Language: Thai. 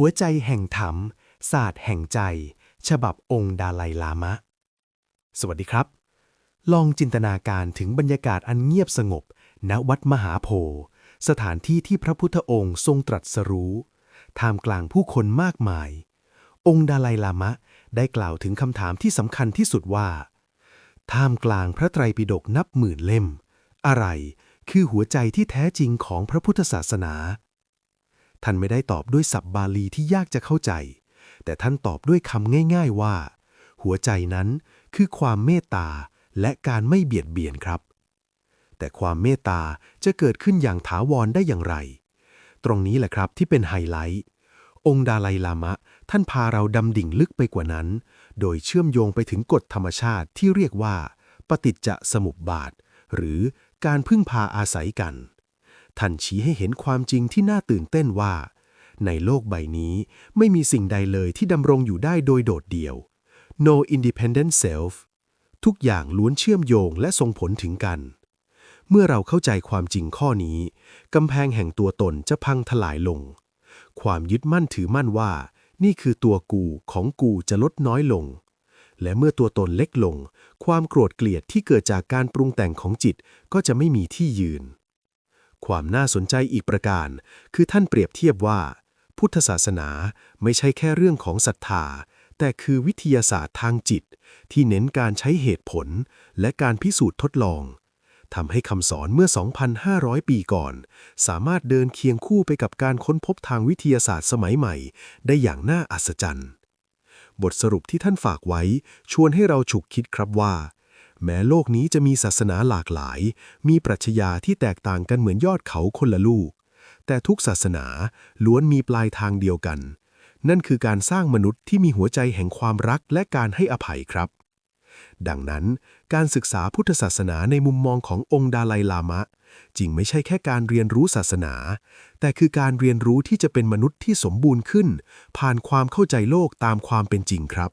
หัวใจแห่งธรรม ศาสตร์แห่งใจ ฉบับองค์ดาไลลามะ สวัสดีครับ ลองจินตนาการถึงบรรยากาศอันเงียบสงบ ณ วัดมหาโพธิ์สถานที่ที่พระพุทธองค์ทรงตรัสรู้ ท่ามกลางผู้คนมากมาย องค์ดาไลลามะได้กล่าวถึงคำถามที่สำคัญที่สุดว่า ท่ามกลางพระไตรปิฎกนับหมื่นเล่ม อะไรคือหัวใจที่แท้จริงของพระพุทธศาสนา ท่านไม่ได้ตอบด้วยศัพท์บาลีที่ยากจะเข้าใจ แต่ท่านตอบด้วยคำง่าย ๆว่า หัวใจนั้นคือความเมตตาและการไม่เบียดเบียนครับ แต่ความเมตตาจะเกิดขึ้นอย่างถาวรได้อย่างไร ตรงนี้แหละครับที่เป็นไฮไลท์ องค์ดาไลลามะ ท่านพาเราดำดิ่งลึกไปกว่านั้น โดยเชื่อมโยงไปถึงกฎธรรมชาติที่เรียกว่า ปฏิจจสมุปบาท หรือการพึ่งพาอาศัยกัน ท่านชี้ให้เห็นความจริงที่น่าตื่นเต้นว่า ในโลกใบนี้ไม่มีสิ่งใดเลยที่ดำรงอยู่ได้โดยโดดเดี่ยว no independent self ทุกอย่างล้วนเชื่อมโยงและส่งผลถึงกัน เมื่อเราเข้าใจความจริงข้อนี้กำแพงแห่งตัวตนจะพังทลายลง ความยึดมั่นถือมั่นว่า นี่คือตัวกูของกูจะลดน้อยลง และเมื่อตัวตนเล็กลง ความโกรธเกลียดที่เกิดจากการปรุงแต่งของจิตก็จะไม่มีที่ยืน ความน่าสนใจอีกประการ คือท่านเปรียบเทียบว่า พุทธศาสนาไม่ใช่แค่เรื่องของศรัทธา แต่คือวิทยาศาสตร์ทางจิต ที่เน้นการใช้เหตุผล และการพิสูจน์ทดลองทำให้คำสอนเมื่อ 2,500 ปีก่อน สามารถเดินเคียงคู่ไปกับการค้นพบทางวิทยาศาสตร์สมัยใหม่ ได้อย่างน่าอัศจรรย์ บทสรุปที่ท่านฝากไว้ ชวนให้เราฉุกคิดครับว่า แม้โลกนี้จะมีศาสนาหลากหลาย มีปรัชญาที่แตกต่างกันเหมือนยอดเขาคนละลูก แต่ทุกศาสนาล้วนมีปลายทางเดียวกัน นั่นคือการสร้างมนุษย์ที่มีหัวใจแห่งความรักและการให้อภัยครับ ดังนั้น การศึกษาพุทธศาสนาในมุมมองขององค์ดาไลลามะจริงไม่ใช่แค่การเรียนรู้ศาสนา แต่คือการเรียนรู้ที่จะเป็นมนุษย์ที่สมบูรณ์ขึ้น ผ่านความเข้าใจโลกตามความเป็นจริงครับ